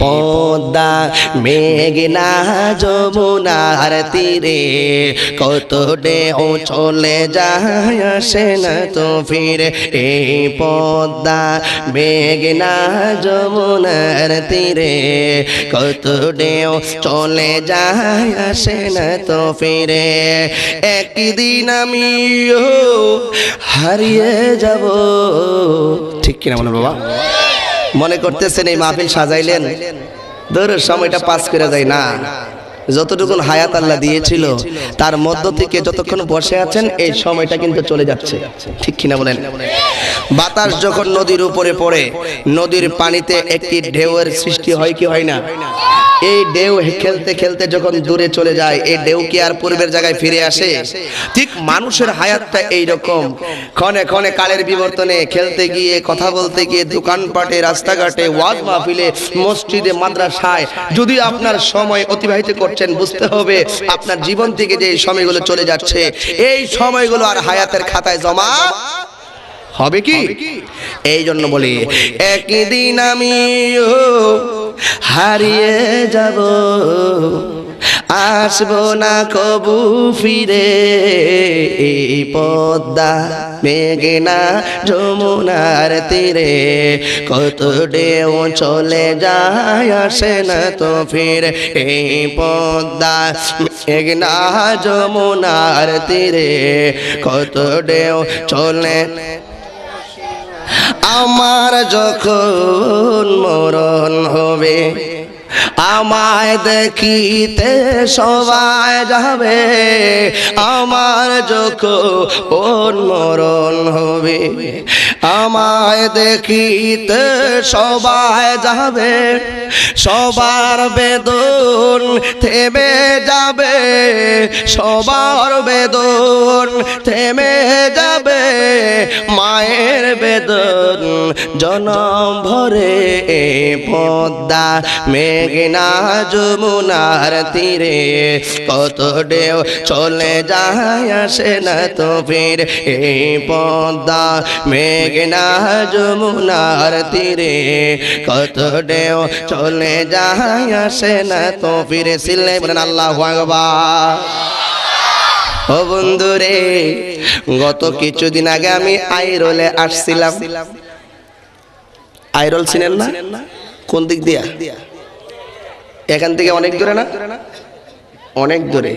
পদ্মা মেঘনা যমুনার তীরে, কত ঢেউ চলে যায় আসে না তো ফিরে। এই পদ্মা মেঘনা যমুনার তীরে, কত ঢেউ চলে যায় আসে না তো ফিরে। একদিন আমিও হারিয়ে যাব। ঠিক কিনা মনে বাবা? মনে করতেছেন এই মাহফিল সাজাইলেন? ধরো, সময়টা পাস করে যায় না। যতটুকুন হায়াত আল্লাহ দিয়েছিল, তার মধ্য থেকে যতক্ষণ বসে আছেন, এই সময়টা কিন্তু চলে যাচ্ছে। ঠিক কিনা বলেন? বাতাস যখন নদীর উপরে পড়ে, নদীর পানিতে একটি ঢেউয়ের সৃষ্টি হয় কি হয় না? এই ঢেউ খেলতে খেলতে যখন দূরে চলে যায়, এই ঢেউ কি আর পূর্বের জায়গায় ফিরে আসে? ঠিক মানুষের হায়াতটা এই রকম ক্ষণে ক্ষণে কালের বিবর্তনে খেলতে গিয়ে, কথা বলতে গিয়ে, দোকানপাটে, রাস্তাঘাটে, ওয়াজ মাহফিলে, মসজিদে, মাদ্রাসায়, যদি আপনার সময় অতিবাহিত করছেন, বুঝতে হবে আপনার জীবন থেকে যে সময়গুলো চলে যাচ্ছে, এই সময়গুলো আর হায়াতের খাতায় জমা হবে কি? এই জন্য বলি একদিন আমি হারিয়ে যাব। আসব না কবু ফিরে। এই পদ্মা মেঘনা যমুনার তীরে। কত ঢেউ চলে যায় আসে না তো ফিরে। এই পদ্মা মেঘনা যমুনার তীরে। কত ঢেউ চলে আমার যখন মরণ হবে আমায় দেখিতে সবাই যাবে। আমার যখন মরণ হবে আমায় দেখিতে সবাই যাবে, সবার বেদন থেমে যাবে, সবার বেদন থেমে যাবে, মায়ের বেদন জনম ভরে পদ্মা, মেঘনা যমুনার তীরে, কত ঢেউ চলে যায় আসে না তো ফির এই পদ্মা মেঘনা যমুনার তীরে। কত ঢেউ চলে যায়, আসে না তো ফিরে সিলে। বলেন আল্লাহ আকবার। ও বন্ধুরে, গত কিছুদিন আগে আমি আইরোলে আসছিলাম। আইরোল চিনেন না? কোন দিক দিয়া? এখান থেকে অনেক দূরে না? অনেক দূরে।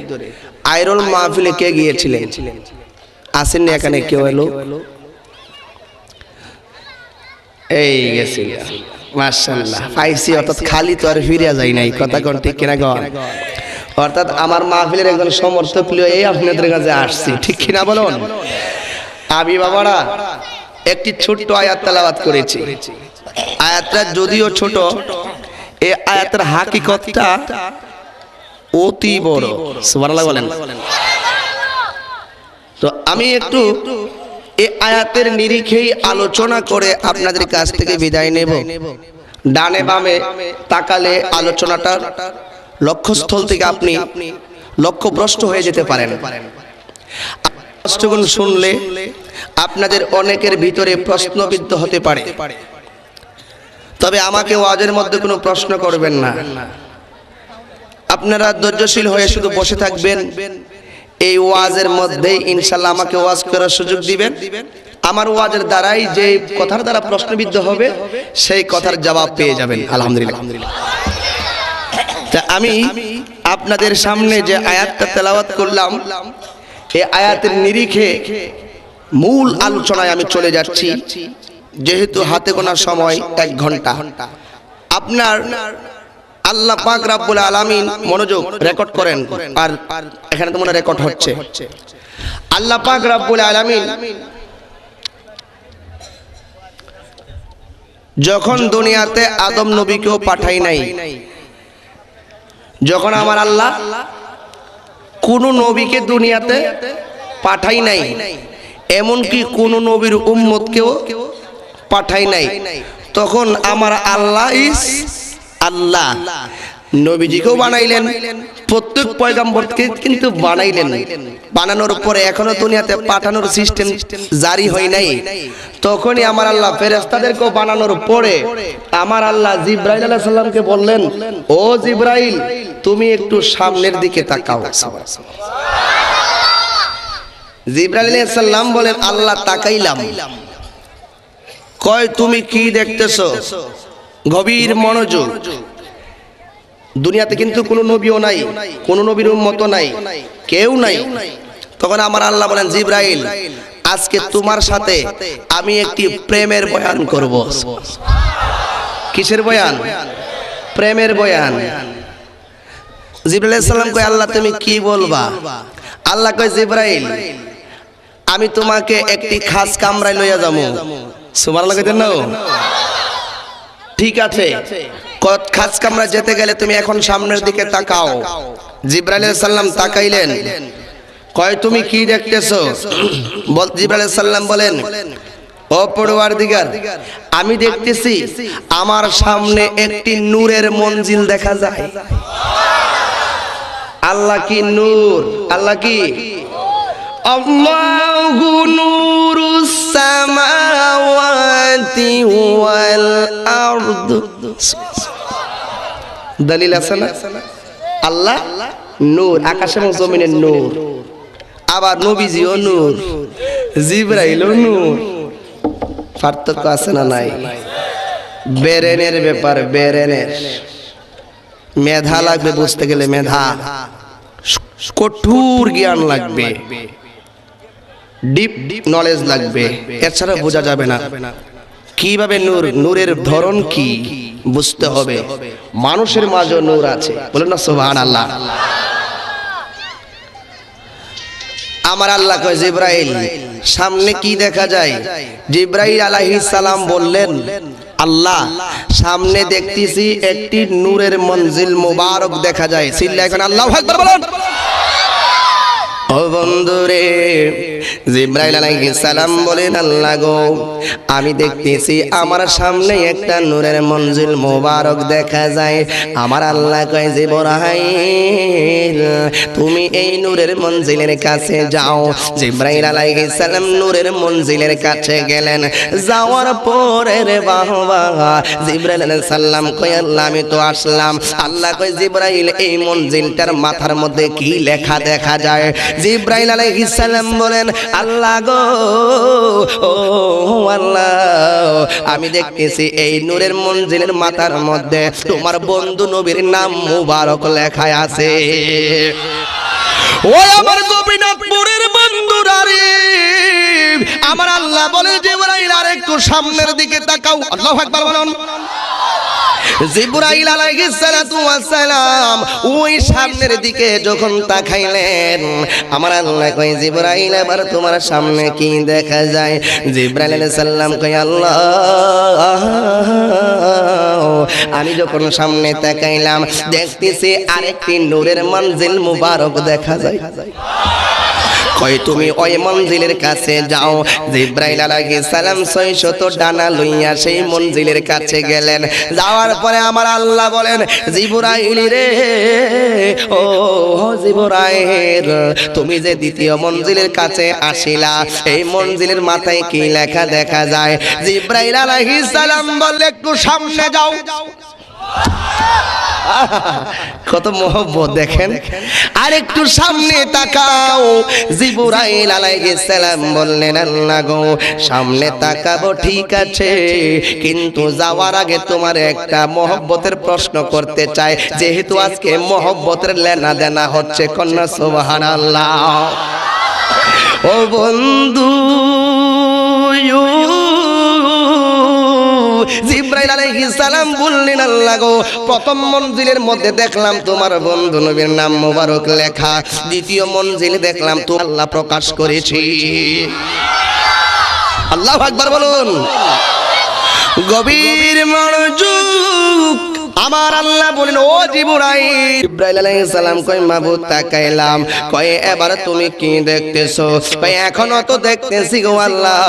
আইরোল মাহফিলে কে গিয়েছিলেন? আসেননি এখানে কেউ এলো? এই গেছি মার্শাল্লাহ পাইছি, অর্থাৎ খালি তো আর ফিরিয়া যাই নাই। কথা কোন ঠিক কিনা গন অর্থাৎ আমার মাহফিলের একজন সমর্থক লিয়ে এই আপনাদের কাছে আসছি। ঠিক কিনা বলুন? আমি বাবারা, একটি ছোট্ট আয়াত তেলাওয়াত করেছি। আয়াতটা যদিও ছোট এই আয়াতের হাকিকতটা অতি বড়। সুবহানাল্লাহ বলেন। তো আমি একটু এই আয়াতের নিরিখেই আলোচনা করে আপনাদের কাছ থেকে বিদায় নেব। ডানে বামে তাকালে আলোচনাটার লক্ষ্যস্থল থেকে আপনি লক্ষ্যভ্রষ্ট হয়ে যেতে পারেন। প্রশ্নগুলো শুনলে আপনাদের অনেকের ভিতরে প্রশ্নবিদ্ধ হতে পারে। তবে আমাকে ওয়াজের মধ্যে কোনো প্রশ্ন করবেন না। আপনারা ধৈর্যশীল হয়ে শুধু বসে থাকবেন। এই ওয়াজের মধ্যে ইনশাল্লাহ আমাকে ওয়াজ করার সুযোগ দিবেন। আমার ওয়াজের দ্বারাই যে কথার দ্বারা প্রশ্নবিদ্ধ হবে, সেই কথার জবাব পেয়ে যাবেন। আলহামদুলিল্লাহ। আমি আপনাদের সামনে যে আয়াতটা তেলাওয়াত করলাম, এই আয়াতের নিরিখে মূল আলোচনায় আমি চলে যাচ্ছি, যেহেতু হাতে গোনার সময় এক ঘণ্টা। আপনার আল্লাহ পাক রাব্বুল আলামিন মনোযোগ রেকর্ড করেন। আর এখানে তো মনে রেকর্ড হচ্ছে। আল্লাহ পাক রাব্বুল আলামিন যখন দুনিয়াতে আদম নবীকেও পাঠাই নাই, যখন আমার আল্লাহ কোন নবীকে দুনিয়াতে পাঠাই নাই, এমনকি কোন নবীর উম্মতকেও পাঠাই নাই, তখন আমার আল্লাহ ইস আল্লাহ। নবীজিকেও বানাইলেন। প্রত্যেক পয়গাম্বরকে কিন্তু বানাইলেন। বানানোর পরে এখনও দুনিয়াতে পাঠানোর সিস্টেম জারি হয় নাই। তখনই আমার আল্লাহ ফেরেস্তাদেরকেও বানানোর পরে আমার আল্লাহ জিব্রাইল আলাইহিস সালামকে বললেন, ও জিব্রাইল, তুমি একটু সামনের দিকে তাকাও। জিব্রাইল আলাইহিস সালাম বলেন, আল্লাহ তাকাইলাম। কয়, তুমি কি দেখতেছো? গভীর মনোযোগ। দুনিয়াতে কিন্তু কোনো নবীও নাই, কোনো নবীর মতো নাই, কেউ নাই। তখন আমার আল্লাহ বলেন, জিব্রাইল, আজকে তোমার সাথে আমি একটি প্রেমের বয়ান করব। কিসের বয়ান? প্রেমের বয়ান। জিব্রাইল সাল্লাম কয়, আল্লাহ, তুমি কি বলবা? আল্লাহ কয়, জিব্রাইল, আমি তোমাকে একটি খাস কামরায় লইয়া যাব। সুমার লাগাইতেন না ঠিক আছে। খাস কামরা যেতে গেলে তুমি এখন সামনের দিকে তাকাও। জিব্রাইল সাল্লাম তাকাইলেন। কয় তুমি কি দেখতেছো? বল জিব্রাইল সাল্লাম বলেন ও পড়ুয়ার দিগার আমি দেখতেছি আমার সামনে একটি নূরের মঞ্জিল দেখা যায়। আল্লাহ কি নূর? আল্লাহ কি আল্লাহু নূরুস দলিল আছে না? আল্লাহ নূর, আকাশ এবং জমিনের নূর। আবার নবীজিও নূর, জিব্রাইলও নূর। পার্থক্য আছে না নাই? বেরেনের ব্যাপার, বেরেনের। মেধা লাগবে বুঝতে গেলে মেধা। কঠোর জ্ঞান লাগবে। ডিপ ডিপ নলেজ লাগবে। এছাড়া বোঝা যাবে না। কীভাবে নূর, নূরের ধরন কি? বুঝতে হবে, মানুষের মাঝে নূর আছে। বলেন না সোহান আল্লাহ আমার আল্লাহ কয়, জিব্রাইল, সামনে কি দেখা যায়? জিব্রাইল সালাম বললেন, আল্লাহ, সামনে দেখতেছি একটি নূরের মঞ্জিল মুবারক দেখা যায়। সিল্লা এখন আল্লাহ বলেন। ও বন্ধুরে জিব্রাইল আলাইহিস সালাম বলেন, আল্লাহ গো, আমি দেখতেছি আমার সামনে একটা নূরের মঞ্জিল মোবারক দেখা যায়। আমার আল্লাহ কয়, জিব্রাইল, তুমি এই নূরের মঞ্জিলের কাছে যাও। জিব্রাইল আলাইহিস সালাম নূরের মঞ্জিলের কাছে গেলেন। যাওয়ার পরে রে বাবা জিব্রাইল আলাইহিস সালাম কয়, আল্লাহ, আমি তো আসলাম। আল্লাহ কয়, জিব্রাইল, এই মঞ্জিলটার মাথার মধ্যে কি লেখা দেখা যায়? জিব্রাইল আলাইহিস সালাম বলেন আল্লাহ গো, ও আল্লাহ। আমি দেখতেছি এই নূরের মঞ্জিলের মাথার মধ্যে তোমার বন্ধু নবীর নাম মুবারক লেখা আছে। ওই আমার গোপীনাথপুরের বন্ধুরা রে, আমার আল্লাহ বলে জিব্রাইল আর একটু সামনের দিকে তাকাও। আল্লাহু আকবার বলুন। জিব্রাইল আলাইহিস সালাতু ওয়াস সালাম ওই সামনের দিকে যখন তাকাইলেন, আমার আল্লাহ কই জিব্রাইল, এবার তোমার সামনে কি দেখা যায়? জিব্রাইল আলাইহিস সালাম কই আল্লাহ, আমি যখন সামনে তাকাইলাম, দেখতেছি আরেকটি নূরের মঞ্জিল মুবারক দেখা যায়। কয়, তুমি ওই মঞ্জিলের কাছে যাও। জিব্রাইল আলাইহিস সালাম 600 ডানা লইয়া সেই মঞ্জিলের কাছে গেলেন। যাওয়ার পরে আমার আল্লাহ বলেন, জিব্রাইল রে, ও জিব্রাইল, তুমি যে দ্বিতীয় মঞ্জিলের কাছে আসিলা, এই মঞ্জিলের মাথায় কি লেখা দেখা যায়? জিব্রাইল আলাইহিস সালাম বললে, একটু সামনে যাও। কত মোহব্বত দেখেন। আর একটু সামনে তাকাও। জিবুরাইল আলাইহিস সালাম বললেন, আল্লাহ গো, সামনে তাকাবো ঠিক আছে, কিন্তু যাওয়ার আগে তোমার একটা মহব্বতের প্রশ্ন করতে চাই। যেহেতু আজকে মহব্বতের লেনা দেনা হচ্ছে কন্যা, সুবহানাল্লাহ। ও বন্ধু জিব্রাইল আলাইহিস সালাম বললেন, আল্লাহ গো, প্রথম মঞ্জিলের মধ্যে দেখলাম তোমার বন্ধু নবীর নাম মোবারক লেখা। দ্বিতীয় মঞ্জিল দেখলাম তো আল্লাহ প্রকাশ করেছি। আল্লাহ আকবার বলুন। গভীর মনোযোগ আমার আল্লাহ বলেন, ও জিবরাই ইব্রাহিম আলাইহিস সালাম কই মাবুদ, তাকাইলাম। কয়, এবার তুমি কি দেখতেছো? কয়, এখনও তো দেখতেছি গো আল্লাহ।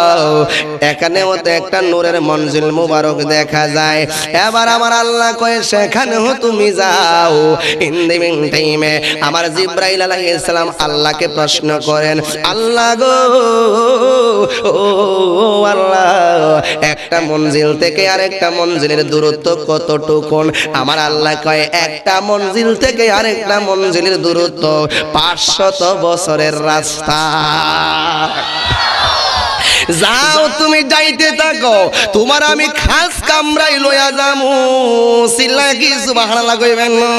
এখানেও তো একটা নূরের মঞ্জিল মুবারক দেখা যায়। এবার আমার আল্লাহ কয়, সেখানেও তুমি যাও। ইন দি টাইমে আমার জিব্রাইল আলাইহিস সালাম আল্লাহকে প্রশ্ন করেন, আল্লাহ গো ও, আল্লাহ, একটা মঞ্জিল থেকে আরেকটা মঞ্জিলের দূরত্ব কতটুকুন? আমার আল্লাহ কয় একটা মঞ্জিল থেকে আরেকটা মঞ্জিলের দূরত্ব পাঁচশত বছরের রাস্তা। যাও তুমি যাইতে থাকো তোমার আমি খাস কামরাই লইয়া যামু। সিল্লা কি সুবহানাল্লাহ কইবেন? না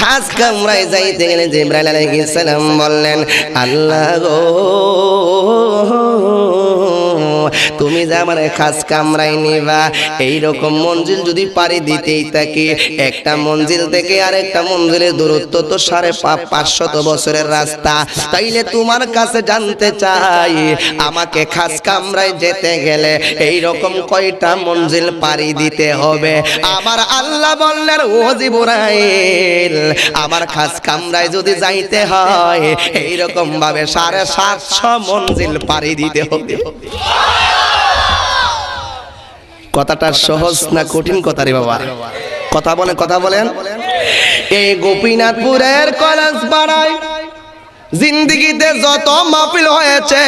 খাস কামরায় যাইতে গেলে জিব্রাইল আলাইহিস সালাম বললেন আল্লাহ গো তুমি যে আমার খাস কামরায় নিবা এই রকম মঞ্জিল যদি পারি দিতেই থাকি, একটা মঞ্জিল থেকে আরেকটা মঞ্জিলের দূরত্ব তো সাড়ে পাঁচশত বছরের রাস্তা। তাইলে তোমার কাছে জানতে চাই, আমাকে খাস কামরায় যেতে গেলে এই রকম কয়টা মঞ্জিল পারি দিতে হবে? আমার আল্লাহ বললেন, ও জিবরাইল, আমার খাস কামরায় যদি যাইতে হয় এই রকম ভাবে সাড়ে সাতশো মঞ্জিল পারি দিতে হবে। কথাটা সহজ না কঠিন কথা রে বাবা? কথা বলে কথা বলেন এই গোপীনাথপুরের কলেজ পাড়ায় জিন্দিগিতে যত মাহফিল হয়েছে,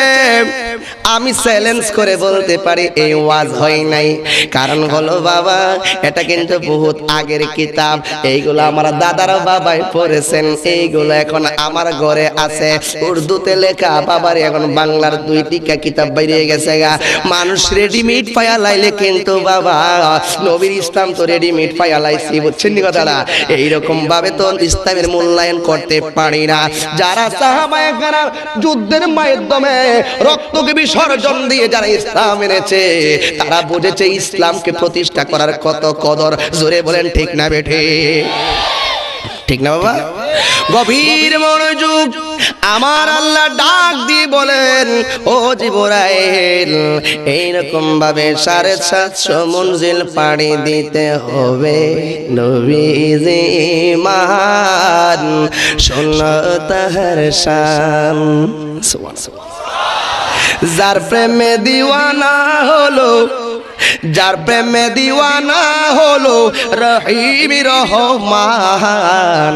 আমি চ্যালেঞ্জ করে বলতে পারি, এই ওয়াজ হয় নাই। কারণ হলো বাবা, এটা কিন্তু বহুত আগের কিতাব। এইগুলো আমার দাদার বাবাই পড়েছেন, এইগুলো এখন আমার ঘরে আছে। উর্দুতে লেখা, বাবার এখন বাংলার দুই টিকা কিতাব বেরিয়ে গেছে গা। মানুষ রেডিমেড পায়া লাইলে কিন্তু বাবা, নবীর ইসলাম তো রেডিমেড পায়া লাইছি বুঝছেন কথাটা? এইরকম ভাবে তো ইসলামের মূল্যায়ন করতে পারি না। যারা সাহাবায়ে কেরাম যুদ্ধের মাধ্যমে রক্তকে বিসর্জন দিয়ে যারা ইসলাম এনেছে, তারা বুঝেছে ইসলামকে প্রতিষ্ঠা করার কত কদর। জোরে বলেন, ঠিক না বেঠে? ঠিক না বাবা? গভীর মনোযোগ আমার আল্লাহ ডাক দিয়ে বলেন, ও জীবরাইল, এইরকম ভাবে সাড়ে সাতশো মঞ্জিল পাড়ি দিতে হবে। নবীজি মান শোন তাহার শান। যার প্রেমে দিওয়ানা হলো যার প্রেমে দিওয়ানা হলো রহিম রহমান,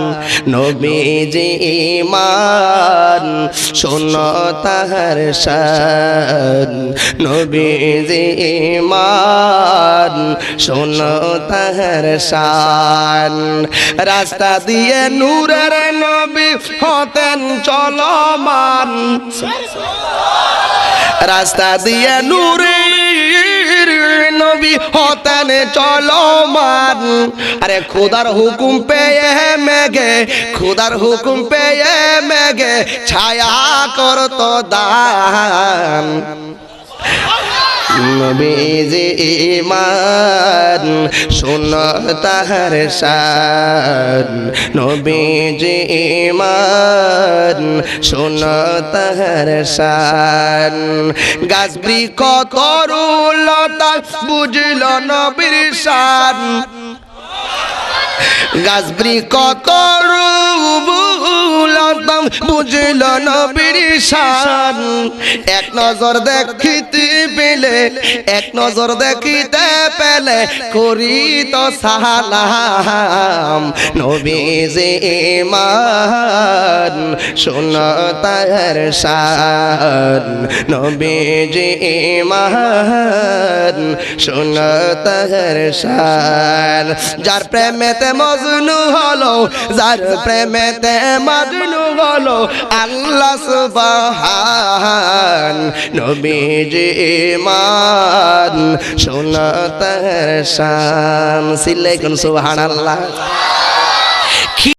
নবীজি ইমান শোন তাহার শান, নবীজি ইমান শোন তাহার শান। রাস্তা দিয়ে নূরের নবী হতেন চলমান। রাস্তা দিয়ে নূরে নবী হতেন চলমান। আরে খোদার হুকুম পেয়ে মেঘে, খোদার হুকুম পেয়ে মেঘে, ছায়া করত দান। নবীজি ইমান শোন তাহার শান। নবীজি ইমান শোন তাহার শান। গাছবৃ কত লতা বুঝল নবীর শান। গাছবৃ কত রূপলতম বুঝল নবীর এক নজর দেখিতে পেলে, এক নজর দেখিতে পেলে করি তো সালাম। নবীজি ইমান শোন তাহার শান। নবীজি ইমান শোন তাহার শান। যার প্রেমেতে মজনু হলো, যার প্রেমেতে মজনু হলো আল্লাহ সুবহান নবীজি ইমান সোনা তার শান সিল্লাই কোন সুবহানাল্লাহ।